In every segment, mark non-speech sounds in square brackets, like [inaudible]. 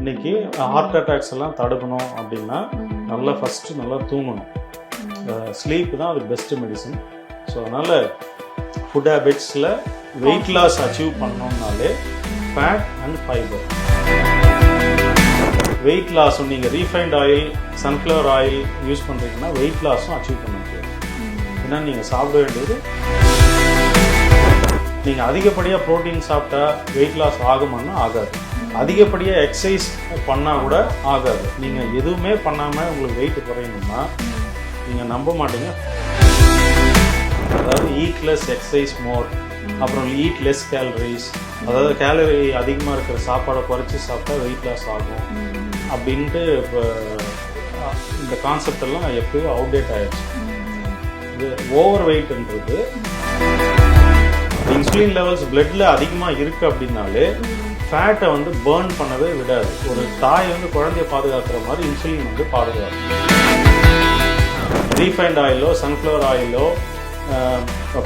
இன்னைக்கு heart attacks எல்லாம் தடுக்கணும் அப்படின்னா நல்லா ஃபஸ்ட்டு நல்லா தூங்கணும். ஸ்லீப் தான் அது பெஸ்ட் மெடிசன் ஸோ அதனால் ஃபுட் ஹேபிட்ஸில் வெயிட் லாஸ் அச்சீவ் பண்ணோம்னாலே ஃபேட் அண்ட் ஃபைபர் வெயிட் லாஸும் நீங்கள் refined oil sunflower oil use பண்ணுறீங்கன்னா வெயிட் லாஸும் அச்சீவ் பண்ண முடியாது ஏன்னா நீங்கள் சாப்பிட வேண்டியது நீங்கள் அதிகப்படியாக ப்ரோட்டீன் சாப்பிட்டா வெயிட் லாஸ் ஆகுமான்னா ஆகாது. அதிகப்படியாக எக்ஸசைஸ் பண்ணால் கூட ஆகாது. நீங்கள் எதுவுமே பண்ணாமல் உங்களுக்கு வெயிட் குறையணும்னா நீங்கள் நம்ப மாட்டீங்க. அதாவது ஈட் லெஸ் எக்ஸசைஸ் மோர் அப்புறம் ஈட் லெஸ் கேலரிஸ் அதாவது கேலரி அதிகமாக இருக்கிற சாப்பாடை குறைச்சி சாப்பிட்டா வெயிட் லாஸ் ஆகும். அப்படின்ட்டு இப்போ இந்த கான்செப்ட் எல்லாம் எப்பயோ அவுடேட் ஆயிடுச்சு. இது ஓவர் வெயிட்ன்றது இன்சுலின் லெவல்ஸ் பிளட்டில் அதிகமாக இருக்குது அப்படின்னாலே ஃபேட்டை வந்து பேர்ன் பண்ணவே விடாது. ஒரு தாய் வந்து குழந்தைய பாதுகாக்கிற மாதிரி இன்சுலின் வந்து பாதுகாக்கும். ரீஃபைண்ட் ஆயிலோ சன்ஃப்ளவர் ஆயிலோ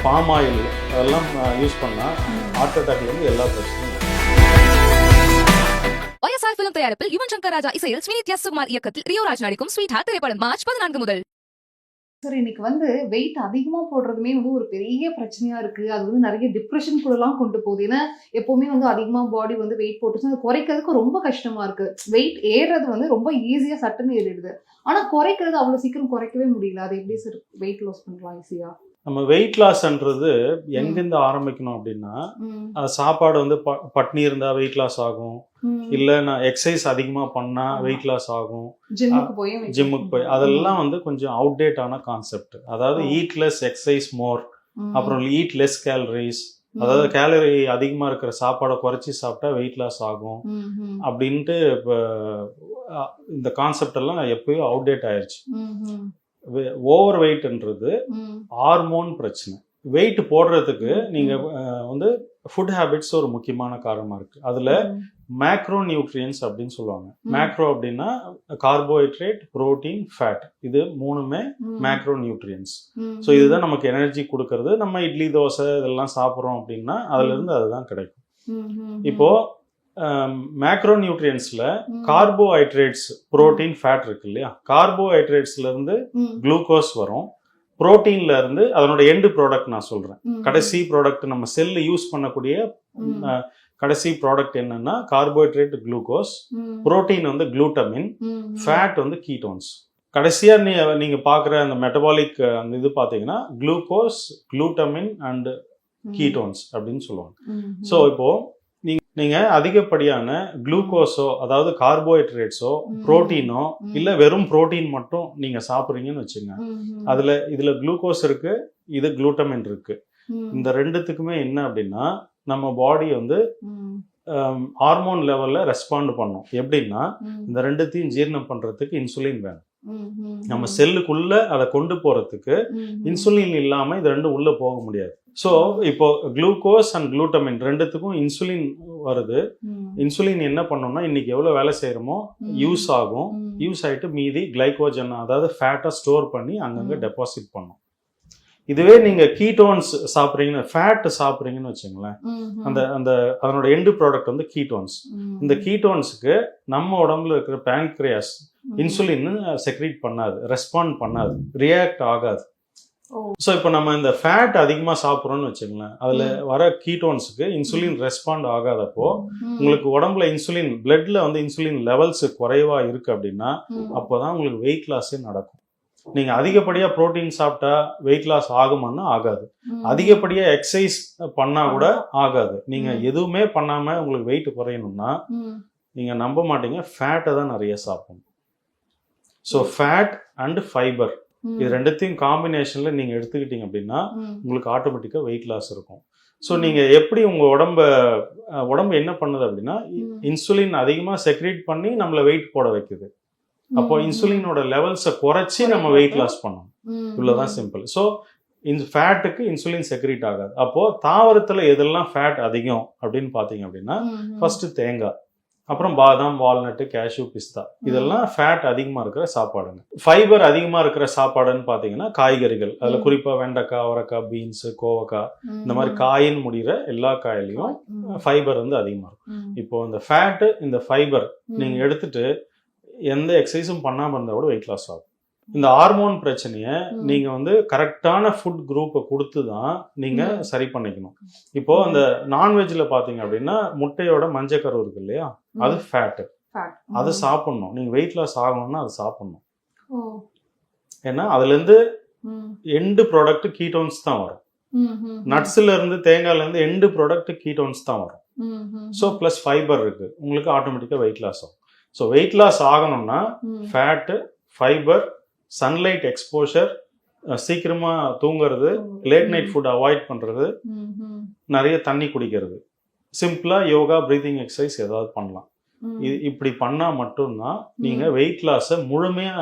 பாம் ஆயில் அதெல்லாம் யூஸ் பண்ணால் ஹார்ட் அட்டாக்லேருந்து எல்லா பிரச்சனையும் வயசாய் பிலிம் தயாரிப்பில் யுவன் சங்கர் ராஜா இசையில் ஸ்மினித் எஸ் சுகுமார் இயக்கத்தில் ரியோராஜ் நடிக்கும் ஸ்வீட் ஹார்ட் திரைப்படம் மார்ச் பதினான்கு முதல். சார் இன்னைக்கு வந்து வெயிட் அதிகமாக போடுறதுமே வந்து ஒரு பெரிய பிரச்சனையாக இருக்குது அது வந்து நிறைய டிப்ரெஷன் கூடலாம் கொண்டு போகுது. ஏன்னா எப்போவுமே வந்து அதிகமாக பாடி வந்து வெயிட் போட்டுச்சு அது குறைக்கிறதுக்கு ரொம்ப கஷ்டமாக இருக்குது வெயிட் ஏறுறது வந்து ரொம்ப ஈஸியாக சட்டுன்னு ஏறிடுது. ஆனால் குறைக்கிறது அவ்வளோ சீக்கிரம் குறைக்கவே முடியல. அது எப்படி சார் வெயிட் லாஸ் பண்ணலாம் ஈஸியாக நம்ம வெயிட் லாஸ்ன்றது எங்கேருந்து ஆரம்பிக்கணும் அப்படின்னா சாப்பாடு வந்து ப பட்னி இருந்தால் வெயிட் லாஸ் ஆகும். இல்லை நான் எக்ஸசைஸ் அதிகமாக பண்ணால் ஆமா. வெயிட் லாஸ் ஆகும். ஜிம்முக்கு போய். அதெல்லாம் வந்து கொஞ்சம் அவுடேட் ஆன கான்செப்ட் அதாவது. ஈட் லெஸ் எக்ஸசைஸ் மோர் அப்புறம் ஈட் லெஸ் கேலரிஸ் அதாவது கேலரி அதிகமாக இருக்கிற சாப்பாடை குறைச்சி சாப்பிட்டா வெயிட் லாஸ் ஆகும். அப்படின்ட்டு இப்போ இந்த கான்செப்ட் எல்லாம் எப்பயோ அவுடேட் ஆயிடுச்சு ஓவர் வெயிட்ன்றது ஹார்மோன் பிரச்சனை. வெயிட் போடுறதுக்கு நீங்கள் வந்து ஃபுட் ஹேபிட்ஸ் ஒரு முக்கியமான காரணமாக இருக்குது அதில் மேக்ரோ நியூட்ரியன்ஸ் அப்படின்னு சொல்லுவாங்க. மேக்ரோ அப்படின்னா கார்போஹைட்ரேட் புரோட்டீன் ஃபேட் இது மூணுமே மேக்ரோ நியூட்ரியன்ஸ் ஸோ இதுதான் நமக்கு எனர்ஜி கொடுக்கறது. நம்ம இட்லி தோசை இதெல்லாம் சாப்பிட்றோம் அப்படின்னா அதுலேருந்து அதுதான் கிடைக்கும். இப்போ மேக்ரோ நியூட்ரியன்ஸில் கார்போஹைட்ரேட்ஸ் புரோட்டீன் ஃபேட் இருக்கு இல்லையா? கார்போஹைட்ரேட்ஸ்ல இருந்து குளுக்கோஸ் வரும். புரோட்டீன்ல இருந்து அதனோட எண்டு ப்ராடக்ட் நான் சொல்றேன். கடைசி ப்ராடக்ட் நம்ம செல்லு யூஸ் பண்ணக்கூடிய கடைசி ப்ராடக்ட் என்னன்னா கார்போஹைட்ரேட் குளுக்கோஸ் புரோட்டீன் வந்து குளூட்டமின் ஃபேட் வந்து கீட்டோன்ஸ் கடைசியா நீ நீங்க பாக்குற அந்த மெட்டபாலிக் அந்த இது பாத்தீங்கன்னா குளுக்கோஸ் குளூட்டமின் அண்ட் கீட்டோன்ஸ் அப்படின்னு சொல்லுவாங்க. ஸோ இப்போ நீங்க நீங்க அதிகப்படியான குளுக்கோஸோ அதாவது கார்போஹைட்ரேட்ஸோ புரோட்டீனோ இல்ல வெறும் புரோட்டீன் மட்டும் நீங்க சாப்பிட்றீங்கன்னு வச்சுங்க. அதுல இதுல குளுக்கோஸ் இருக்கு இது குளூட்டமின் இருக்கு. இந்த ரெண்டுத்துக்குமே என்ன அப்படின்னா நம்ம பாடி வந்து ஹார்மோன் லெவல்ல ரெஸ்பாண்ட் பண்ணும். எப்படின்னா இந்த ரெண்டுத்தையும் ஜீரணம் பண்றதுக்கு இன்சுலின் வேணும். நம்ம செல்லுக்குள்ள அதை கொண்டு போறதுக்கு இன்சுலின் இல்லாம இது ரெண்டும் உள்ள போக முடியாது. ஸோ இப்போ குளுக்கோஸ் அண்ட் குளூட்டமின் ரெண்டுத்துக்கும் இன்சுலின் வருது. இன்சுலின் என்ன பண்ணோம்னா இன்னைக்கு எவ்வளவு வேலை செய்யறோமோ யூஸ் ஆகும். யூஸ் ஆயிட்டு மீதி கிளைகோஜன் அதாவது ஃபேட்டை ஸ்டோர் பண்ணி அங்கங்க. டெபாசிட் பண்ணும். இதுவே நீங்க கீட்டோன்ஸ் சாப்பிட்றீங்கன்னு ஃபேட் சாப்பிட்றீங்கன்னு வச்சுங்களேன் அந்த அந்த அதனோட எண்டு ப்ராடக்ட் வந்து கீட்டோன்ஸ் இந்த கீட்டோன்ஸுக்கு நம்ம உடம்புல இருக்கிற பேங்க்ரியாஸ் இன்சுலின் செக்ரீட் பண்ணாது ரெஸ்பாண்ட் பண்ணாது ரியாக்ட் ஆகாது. ஸோ இப்போ நம்ம இந்த ஃபேட் அதிகமாக சாப்பிட்றோம்னு வச்சுங்களேன் அதில். வர கீட்டோன்ஸுக்கு இன்சுலின் ரெஸ்பாண்ட் ஆகாதப்போ உங்களுக்கு உடம்புல இன்சுலின் பிளட்ல வந்து இன்சுலின் லெவல்ஸ் குறைவா இருக்கு அப்படின்னா அப்போதான் உங்களுக்கு வெயிட் லாஸே நடக்கும். நீங்க அதிகப்படியா புரோட்டீன் சாப்பிட்டா வெயிட் லாஸ் ஆகுமான்னா ஆகாது. அதிகப்படியா எக்ஸசைஸ் பண்ணா கூட ஆகாது. நீங்க. எதுவுமே பண்ணாம உங்களுக்கு வெயிட் குறையணும்னா நீங்க நம்ப மாட்டீங்க ஃபேட்டை தான் நிறைய சாப்பிடணும். ஸோ ஃபேட் அண்ட் ஃபைபர் இது ரெண்டுத்தையும் காம்பினேஷன்ல நீங்க எடுத்துக்கிட்டீங்க அப்படின்னா உங்களுக்கு ஆட்டோமேட்டிக்காக வெயிட் லாஸ் இருக்கும். ஸோ ம். நீங்கள் எப்படி உங்கள் உடம்ப உடம்பு என்ன பண்ணுது அப்படின்னா. இன்சுலின் அதிகமாக செக்ரேட் பண்ணி நம்மளை வெயிட் போட வைக்குது. அப்போ இன்சுலினோட லெவல்ஸை குறைச்சி நம்ம வெயிட் லாஸ் பண்ணணும். இவ்வளோதான் சிம்பிள் ஸோ இந்த ஃபேட்டுக்கு இன்சுலின் செக்ரேட் ஆகாது. அப்போ தாவரத்தில் எதெல்லாம் ஃபேட் அதிகம் அப்படின்னு பார்த்தீங்க அப்படின்னா ஃபர்ஸ்ட் தேங்காய் அப்புறம் பாதாம் வால்நட்டு கேஷ்யூ பிஸ்தா. இதெல்லாம் ஃபேட் அதிகமா இருக்கிற சாப்பாடுங்க. ஃபைபர் அதிகமா இருக்கிற சாப்பாடுன்னு பாத்தீங்கன்னா காய்கறிகள். அதுல ம். குறிப்பா வெண்டைக்காய் அவரைக்காய் பீன்ஸ் கோவக்காய் இந்த மாதிரி காயின் முடிகிற எல்லா காயிலையும் ஃபைபர் வந்து அதிகமா இருக்கும். இப்போ இந்த ஃபேட்டு இந்த ஃபைபர் ம். நீங்க எடுத்துட்டு எந்த எக்ஸசைஸும் பண்ணாம இருந்தா கூட வெயிட் லாஸ் ஆகும். இந்த ஹார்மோன் பிரச்சனைய. நீங்க வந்து கரெக்டான ஃபுட் குரூப்பை கொடுத்து தான் நீங்க. சரி பண்ணிக்கணும். இப்போ அந்த நான்வெஜ்ல பாத்தீங்க அப்படின்னா முட்டையோட மஞ்சக்கரு இருக்கு இல்லையா? அது ஃபேட் fat. அதை. சாப்பிடணும். நீங்க வெயிட் லாஸ் ஆகணும்னா அதை சாப்பிடணும். ஏன்னா அதுல இருந்து எண்டு ப்ராடக்ட் கீட்டோன்ஸ் தான் வரும். நட்ஸ்ல இருந்து தேங்காய்ல இருந்து எண்டு ப்ராடக்ட் கீட்டோன்ஸ் தான் வரும். ஸோ ப்ளஸ் ஃபைபர் இருக்கு. உங்களுக்கு ஆட்டோமேட்டிக்காக வெயிட் லாஸ் ஆகும். ஸோ வெயிட் லாஸ் ஆகணும்னா ஃபேட்டு ஃபைபர் சன்லைட் எக்ஸ்போஷர் சீக்கிரமா தூங்குறது லேட் நைட் ஃபுட் அவாய்ட் பண்றது ம், நிறைய தண்ணி குடிக்கிறது. சிம்பிளா யோகா பிரீதிங் எக்ஸசைஸ் ஏதாவது பண்ணலாம். இது இப்படி பண்ணா மட்டும்தான் நீங்க வெயிட் லாஸை முழுமையா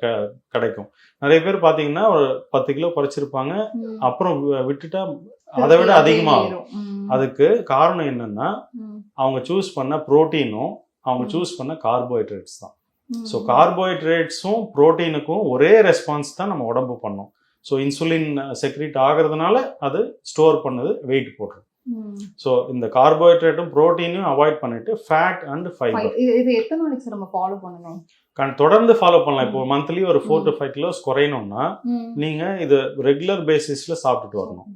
க- கிடைக்கும். நிறைய பேர் பாத்தீங்கன்னா ஒரு பத்து கிலோ குறைச்சிருப்பாங்க. அப்புறம் விட்டுட்டா அதை விட அதிகமாகும். அதுக்கு காரணம் என்னன்னா அவங்க சூஸ் பண்ண புரோட்டீனும் அவங்க. சூஸ் பண்ண கார்போஹைட்ரேட்ஸ் தான். ஸோ கார்போஹைட்ரேட்ஸும் புரோட்டீனுக்கும் ஒரே ரெஸ்பான்ஸ் தான் நம்ம உடம்பு பண்ணும். ஸோ இன்சுலின் செக்ரீட் ஆகிறதுனால அது ஸ்டோர் பண்ணுது வெயிட் போடுறது. ஸோ இந்த கார்போஹைட்ரேட்டும் புரோட்டீனையும் அவாய்ட் பண்ணிட்டு ஃபேட் அண்ட் ஃபைபர் இது எத்தனை நாளைக்கு நம்ம ஃபாலோ பண்ணணும் தொடர்ந்து ஃபாலோ பண்ணலாம். இப்போ மந்த்லி ஒரு ஃபோர் டு ஃபைவ் கிலோஸ் குறையணும்னா நீங்க இது ரெகுலர் பேசிஸ்ல சாப்பிட்டுட்டு வரணும்.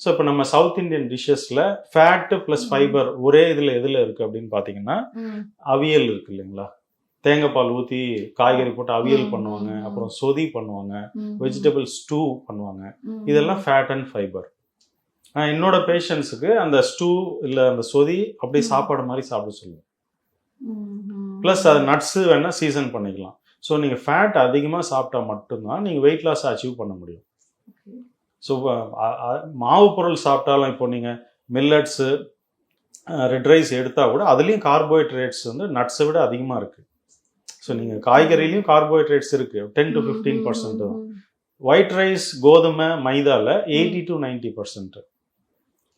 ஸோ இப்போ நம்ம சவுத் இந்தியன் டிஷ்ஷஸ்ல ஃபேட் பிளஸ் ஃபைபர் ஒரே இதுல எதுல இருக்கு அப்படின்னு பாத்தீங்கன்னா ம், அவியல் இருக்கு இல்லைங்களா? தேங்காய் பால் ஊற்றி காய்கறி போட்டு அவியல் பண்ணுவாங்க அப்புறம் சொதி பண்ணுவாங்க வெஜிடபிள் ஸ்டூ பண்ணுவாங்க. இதெல்லாம் ஃபேட் அண்ட் ஃபைபர் என்னோட பேஷண்ட்ஸுக்கு அந்த ஸ்டூ இல்லை அந்த சொதி அப்படியே ம். சாப்பாடு மாதிரி சாப்பிட சொல்லுவேன். ப்ளஸ் அது நட்ஸு வேணால் சீசன் பண்ணிக்கலாம். ஸோ நீங்கள் ஃபேட் அதிகமாக சாப்பிட்டா மட்டும்தான் நீங்கள் வெயிட் லாஸ் அச்சீவ் பண்ண முடியும். ஸோ மாவு பொருள் சாப்பிட்டாலும் இப்போ நீங்கள் மில்லட்ஸு ரெட் ரைஸ் எடுத்தால் கூட அதுலேயும் கார்போஹைட்ரேட்ஸ் வந்து நட்ஸை விட அதிகமாக இருக்குது ஸோ நீங்கள் காய்கறிலையும் கார்போஹைட்ரேட்ஸ் இருக்குது டென் டு ஃபிஃப்டீன் பர்சன்ட் தான் ஒயிட் ரைஸ் கோதுமை மைதால எயிட்டி டு நைன்டி பர்சன்ட்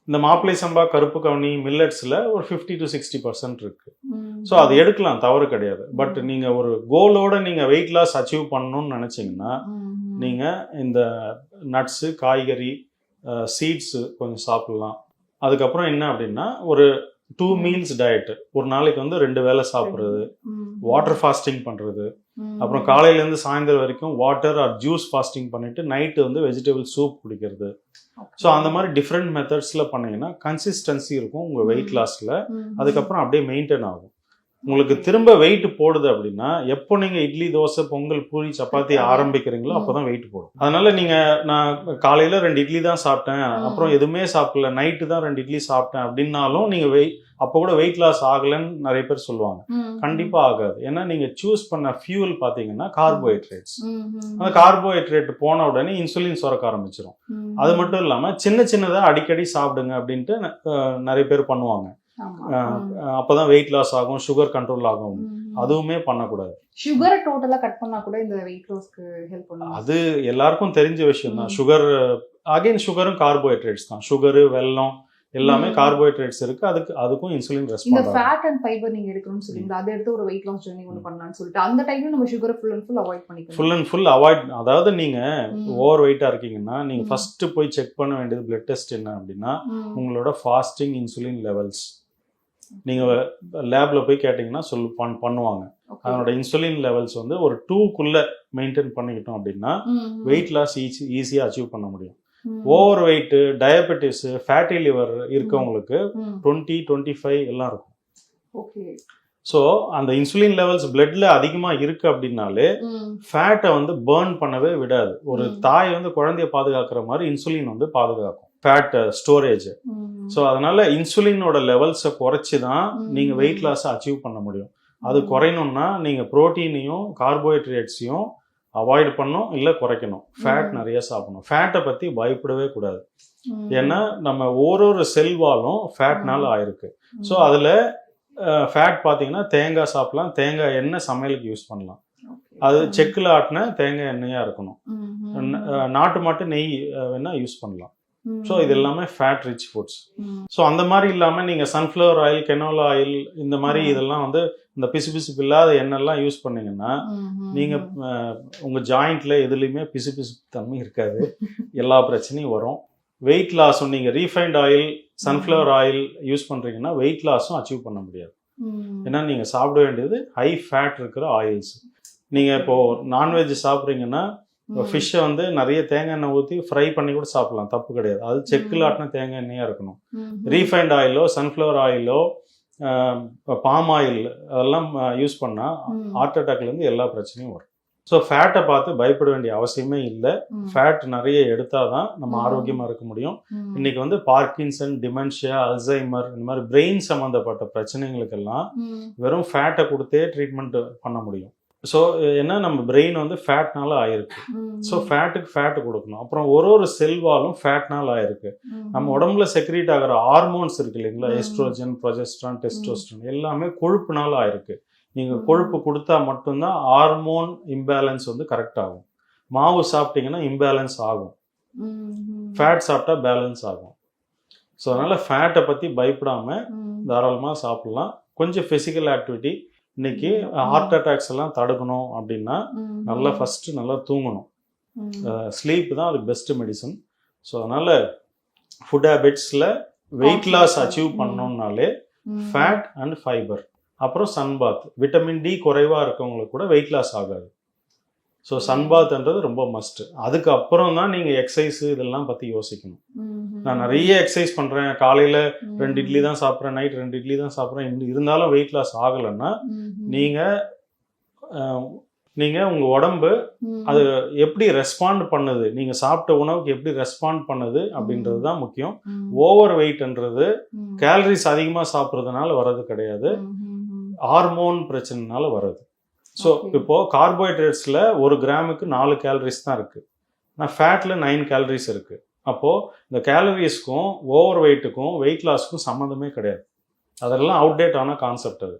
இந்த மாப்பிளை சம்பா கருப்பு கவனி மில்லட்ஸில் ஒரு ஃபிஃப்டி டு சிக்ஸ்டி பர்சன்ட் இருக்கு. ஸோ அது எடுக்கலாம் தவறு கிடையாது. பட் நீங்கள் ஒரு கோலோட நீங்கள் வெயிட் லாஸ் அச்சீவ் பண்ணணும்னு நினச்சிங்கன்னா. நீங்கள் இந்த நட்ஸு காய்கறி சீட்ஸு கொஞ்சம் சாப்பிடலாம். அதுக்கப்புறம் என்ன அப்படின்னா ஒரு டூ மீல்ஸ் டயட் ஒரு நாளைக்கு வந்து ரெண்டு வேளை சாப்பிட்றது. வாட்டர் ஃபாஸ்டிங் பண்ணுறது. அப்புறம் காலையிலேருந்து சாயந்தரம் வரைக்கும் வாட்டர் ஆர் ஜூஸ் ஃபாஸ்டிங் பண்ணிட்டு நைட்டு வந்து வெஜிடபிள் சூப் குடிக்கிறது. ஸோ அந்த மாதிரி டிஃப்ரெண்ட் மெத்தட்ஸில் பண்ணீங்கன்னா கன்சிஸ்டன்சி இருக்கும் உங்கள் வெயிட். லாஸில் அதுக்கப்புறம் அப்படியே மெயின்டைன் ஆகும். உங்களுக்கு திரும்ப வெயிட் போடுது அப்படின்னா எப்போ நீங்கள் இட்லி தோசை பொங்கல் பூரி சப்பாத்தி. ஆரம்பிக்கிறீங்களோ. அப்போ தான் வெயிட் போடும். அதனால நீங்கள் நான் காலையில் ரெண்டு இட்லி தான் சாப்பிட்டேன். அப்புறம் எதுவுமே சாப்பிடல. நைட்டு தான் ரெண்டு இட்லி சாப்பிட்டேன் அப்படின்னாலும் நீங்கள் வெயிட் அப்போ கூட வெயிட் லாஸ் ஆகலைன்னு நிறைய பேர் சொல்லுவாங்க. கண்டிப்பா ஆகாது. ஏன்னா நீங்க சூஸ் பண்ண ஃபியூல் பாத்தீங்கன்னா கார்போஹைட்ரேட்ஸ் அந்த கார்போஹைட்ரேட் போன உடனே இன்சுலின் சுரக்க ஆரம்பிச்சிடும். அது மட்டும் இல்லாம சின்ன சின்னதா அடிக்கடி சாப்பிடுங்க அப்படின்ட்டு நிறைய பேர் பண்ணுவாங்க. அப்பதான் வெயிட் லாஸ் ஆகும் சுகர் கண்ட்ரோல் ஆகும். அதுவுமே பண்ணக்கூடாது. சுகரை டோட்டலா கட் பண்ணா கூட இந்த வெயிட் லாஸ்க்கு ஹெல்ப் பண்ணும். அது எல்லாருக்கும் தெரிஞ்ச விஷயம் தான். சுகர் அகைன் சுகரும் கார்போஹைட்ரேட்ஸ் தான். சுகரு வெல்லம் எல்லாமே. கார்போஹைட்ரேட்ஸ் இருக்கு. அதுக்கு அதுக்கும் இன்சுலின் இந்த ரெஸ்பாண்ட் ஆகும். ஃபேட் அண்ட் ஃபைபர் நீங்க எடுக்கணும்னு சொல்றீங்களா? அதை எடுத்து ஒரு வெயிட் லாஸ் ஜர்னி ஒன்று பண்ணலாம்னு சொல்லிட்டு. அந்த டைம்ல நம்ம சுகரை ஃபுல் அண்ட் ஃபுல் அவாய்ட் பண்ணிக்கணும். ஃபுல் அண்ட் ஃபுல் அவாய்ட் அதாவது நீங்க. ஓவர் வெயிட்டா இருக்கீங்கன்னா நீங்க. ஃபர்ஸ்ட் போய் செக் பண்ண வேண்டியது பிளட் டெஸ்ட் என்ன அப்படின்னா உங்களோட ஃபாஸ்டிங் இன்சுலின் லெவல்ஸ் நீங்க லேப்ல போய் கேட்டீங்கன்னா சொல் பண் பண்ணுவாங்க. அதனோட இன்சுலின் லெவல்ஸ் வந்து ஒரு டூக்குள்ள மெயின்டைன் பண்ணிக்கிட்டோம் அப்படின்னா வெயிட் லாஸ் ஈஸி ஈஸியாக அச்சீவ் பண்ண முடியும். Over weight diabetes fatty liver இருக்கவங்களுக்கு டுவெண்ட்டி டுவெண்ட்டி ஃபைவ் எல்லாம் இருக்கும். ஸோ அந்த இன்சுலின் லெவல்ஸ் பிளட்ல அதிகமாக இருக்கு அப்படின்னாலே ஃபேட்டை வந்து பேர்ன் பண்ணவே விடாது. ஒரு. தாய் வந்து குழந்தைய பாதுகாக்கிற மாதிரி இன்சுலின் வந்து பாதுகாக்கும். ஃபேட் ஸ்டோரேஜ் ஸோ அதனால இன்சுலினோட லெவல்ஸை குறைச்சி தான் ம். நீங்க வெயிட் லாஸை அச்சீவ் பண்ண முடியும். அது. குறையணும்னா நீங்க புரோட்டீனையும் கார்போஹைட்ரேட்ஸையும் அவாய்ட் பண்ணும் இல்லை குறைக்கணும். ஃபேட். நிறைய சாப்பிடணும். ஃபேட்டை பத்தி பயப்படவே கூடாது. ஏன்னா நம்ம ஒரு ஒரு செல்வாலும் ஃபேட்னால ஆயிருக்கு. ஸோ அதுல ஃபேட் பார்த்தீங்கன்னா தேங்காய் சாப்பிடலாம் தேங்காய் எண்ணெய் சமையலுக்கு யூஸ் பண்ணலாம். அது செக்கில் ஆட்டின தேங்காய் எண்ணெயா இருக்கணும். நாட்டு மாட்டு நெய் அஹ், வேணா யூஸ் பண்ணலாம். ஸோ இது எல்லாமே ஃபேட் ரிச் ஃபுட்ஸ் ஸோ அந்த மாதிரி இல்லாமல் நீங்கள் சன்ஃப்ளவர் ஆயில் கெனோலா ஆயில் இந்த மாதிரி. இதெல்லாம் வந்து இந்த பிசுபிசுப்பு இல்லாத எண்ணெய்லாம் யூஸ் பண்ணீங்கன்னா நீங்கள் உங்கள் ஜாயிண்ட்ல எதுலேயுமே பிசுபிசுப்பு தன்மை இருக்காது. [laughs] எல்லா பிரச்சனையும் வரும். வெயிட் லாஸும் நீங்கள் refined oil sunflower oil use பண்ணுறீங்கன்னா வெயிட் லாஸும் அச்சீவ் பண்ண முடியாது. ஏன்னா நீங்கள் சாப்பிட வேண்டியது ஹை ஃபேட் இருக்கிற ஆயில்ஸ் நீங்கள் இப்போது நான்வெஜ் சாப்பிட்றீங்கன்னா ஃபிஷ்ஷை வந்து நிறைய தேங்காய் எண்ணெய் ஊற்றி ஃப்ரை பண்ணி கூட சாப்பிடலாம். தப்பு கிடையாது. அது செக்கில் ஆட்டின தேங்காய் எண்ணெயாக இருக்கணும். ரீஃபைண்ட் ஆயிலோ சன்ஃப்ளவர் ஆயிலோ பாம் ஆயில் அதெல்லாம் யூஸ் பண்ணால் ஹார்ட் அட்டாக்லேருந்து எல்லா பிரச்சனையும் வரும். ஸோ ஃபேட்டை பார்த்து பயப்பட வேண்டிய அவசியமே இல்லை. ஃபேட் நிறைய எடுத்தால் தான் நம்ம. ஆரோக்கியமாக இருக்க முடியும். இன்னைக்கு வந்து பார்க்கின்சன் டிமென்ஷியா அல்சைமர் இந்த மாதிரி பிரெயின் சம்மந்தப்பட்ட பிரச்சனைகளுக்கெல்லாம் வெறும் ஃபேட்டை கொடுத்தே ட்ரீட்மெண்ட் பண்ண முடியும். ஸோ என்ன நம்ம பிரெயின் வந்து ஃபேட்னால ஆயிருக்கு. ஸோ ஃபேட்டுக்கு ஃபேட்டு கொடுக்கணும். அப்புறம் ஒரு ஒரு செல்வாலும் ஃபேட்னால ஆயிருக்கு. நம்ம உடம்புல செக்ரீட் ஆகிற ஹார்மோன்ஸ் இருக்கு இல்லைங்களா. எஸ்ட்ரோஜன் ப்ரொஜெஸ்ட்ரான் டெஸ்டோஸ்ட்ரான் எல்லாமே கொழுப்புனால ஆயிருக்கு. நீங்க ம். கொழுப்பு கொடுத்தா மட்டும்தான் ஹார்மோன் இம்பேலன்ஸ் வந்து கரெக்ட் ஆகும். மாவு சாப்பிட்டீங்கன்னா இம்பேலன்ஸ் ஆகும். ஃபேட் சாப்பிட்டா பேலன்ஸ் ஆகும். ஸோ அதனால ஃபேட்டை பத்தி பயப்படாம தாராளமாக சாப்பிடலாம். கொஞ்சம் ஃபிசிக்கல் ஆக்டிவிட்டி இன்னைக்கு. ஹார்ட் அட்டாக்ஸ் எல்லாம் தடுக்கணும் அப்படின்னா நல்லா ஃபர்ஸ்ட் நல்லா தூங்கணும். ஸ்லீப் தான் அதுக்கு பெஸ்ட் மெடிசன் ஸோ அதனால ஃபுட் ஹேபிட்ஸில் wait. Loss achieve. பண்ணோம்னாலே fat and fibre அப்புறம் சன்பாத் விட்டமின் டி குறைவாக இருக்கவங்களுக்கு கூட வெயிட் லாஸ் ஆகாது. ஸோ சன்பாத்ன்றது ரொம்ப மஸ்ட் அதுக்கப்புறம் தான் நீங்கள் எக்ஸசைஸ் இதெல்லாம் பற்றி யோசிக்கணும். நான் நிறைய எக்ஸசைஸ் பண்ணுறேன் காலையில் ரெண்டு இட்லி தான் சாப்பிட்றேன். நைட் ரெண்டு இட்லி தான் சாப்பிட்றேன். இருந்தாலும் வெயிட் லாஸ் ஆகலைன்னா நீங்கள் நீங்கள் உங்கள் உடம்பு அது எப்படி ரெஸ்பாண்ட் பண்ணுது? நீங்கள் சாப்பிட்ட உணவுக்கு எப்படி ரெஸ்பாண்ட் பண்ணுது அப்படின்றது தான் முக்கியம். ஓவர் வெயிட்ன்றது கேலரிஸ் அதிகமாக சாப்பிட்றதுனால வர்றது கிடையாது. ஹார்மோன் பிரச்சனைனால வருது ஸோ. இப்போ கார்போஹைட்ரேட்ஸில் ஒரு கிராமுக்கு நாலு கேலரிஸ் தான் இருக்கு. நான் ஃபேட்டில் நைன் கேலரிஸ் இருக்கு. அப்போ இந்த கேலரிஸ்க்கும் ஓவர் வெயிட்டுக்கும் வெயிட் லாஸ்க்கும் சம்மந்தமே கிடையாது. அதெல்லாம் அவுடேட் ஆன கான்செப்ட் அது.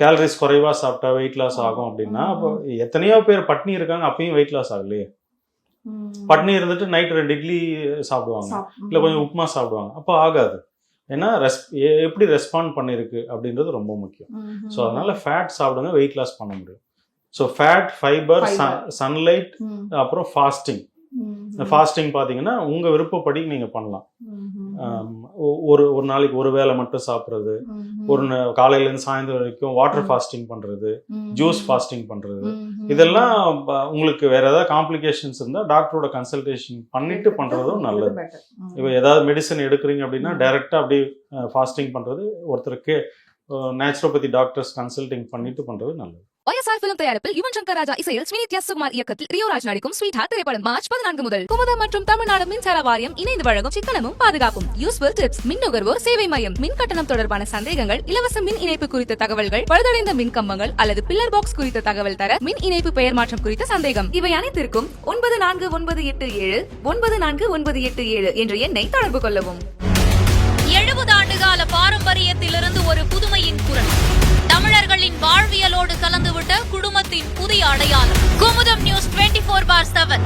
கேலரிஸ் குறைவா சாப்பிட்டா வெயிட் லாஸ் ஆகும் அப்படின்னா அப்போ எத்தனையோ பேர் பட்னி இருக்காங்க அப்பயும் வெயிட் லாஸ் ஆகலையே. பட்னி இருந்துட்டு நைட் ரெண்டு இட்லி சாப்பிடுவாங்க. இல்லை கொஞ்சம் உப்புமா சாப்பிடுவாங்க. அப்போ ஆகாது. ஏன்னா ரெஸ் எப்படி ரெஸ்பாண்ட் பண்ணிருக்கு அப்படின்றது ரொம்ப முக்கியம். ஸோ அதனால ஃபேட் சாப்பிடுங்க வெயிட் லாஸ் பண்ண முடியும். So fat fibre. சன்லைட் அப்புறம் ஃபாஸ்டிங் ஃபாஸ்டிங் பார்த்தீங்கன்னா உங்கள் விருப்பப்படி நீங்கள் பண்ணலாம். ஒரு ஒரு நாளைக்கு ஒரு வேளை மட்டும் சாப்பிட்றது ஒரு காலையிலேருந்து சாயந்தரம் வரைக்கும் வாட்டர். ஃபாஸ்டிங் பண்ணுறது ஜூஸ் ஃபாஸ்டிங் பண்ணுறது இதெல்லாம் உங்களுக்கு வேற ஏதாவது காம்ப்ளிகேஷன்ஸ் இருந்தால் டாக்டரோட கன்சல்டேஷன் பண்ணிட்டு பண்ணுறதும் நல்லது. இப்போ ஏதாவது மெடிசன் எடுக்கிறீங்க அப்படின்னா. டைரெக்டாக அப்படியே ஃபாஸ்டிங் பண்ணுறது ஒருத்தருக்கு நேச்சுரோபதி டாக்டர்ஸ் கன்சல்டிங் பண்ணிட்டு பண்ணுறது நல்லது. ஒய்எஸ்ஆர் பிலிம் தயாரிப்பில் யுவன் சங்கர் ராஜா இசையில் ஸ்மினித்யா சுகுமார் இயக்கத்தில் ரியோராஜ் நடிக்கும் ஸ்வீட் ஹார்ட் திரைப்படம் மார்ச் பதினான்கு முதல் குமுத மற்றும் தமிழ்நாடு மின்சார வாரியம் இணைந்து வழங்கும் சிக்கனமும் பாதுகாப்பும். யூஸ்ஃபுல் டிப்ஸ் மின் நுகர்வோர் சேவை மையம் மின் கட்டணம் தொடர்பான சந்தேகங்கள் இலவச மின் இணைப்பு குறித்த தகவல்கள் பழுதடைந்த மின் கம்பங்கள் அல்லது பில்லர் பாக்ஸ் குறித்த தகவல் தர மின் இணைப்பு பெயர் மாற்றம் குறித்த சந்தேகம். இவை அனைத்திற்கும் ஒன்பது நான்கு ஒன்பது எட்டு ஏழு ஒன்பது நான்கு ஒன்பது எட்டு ஏழு என்ற எண்ணை தொடர்பு கொள்ளவும். எழுபது ஆண்டுகால பாரம்பரியத்திலிருந்து ஒரு புதுமையின் குரல். தமிழர்களின் வாழ்வியலோடு கலந்துவிட்ட குடும்பத்தின் புதிய அடையாளம். Kumudam news twenty four by seven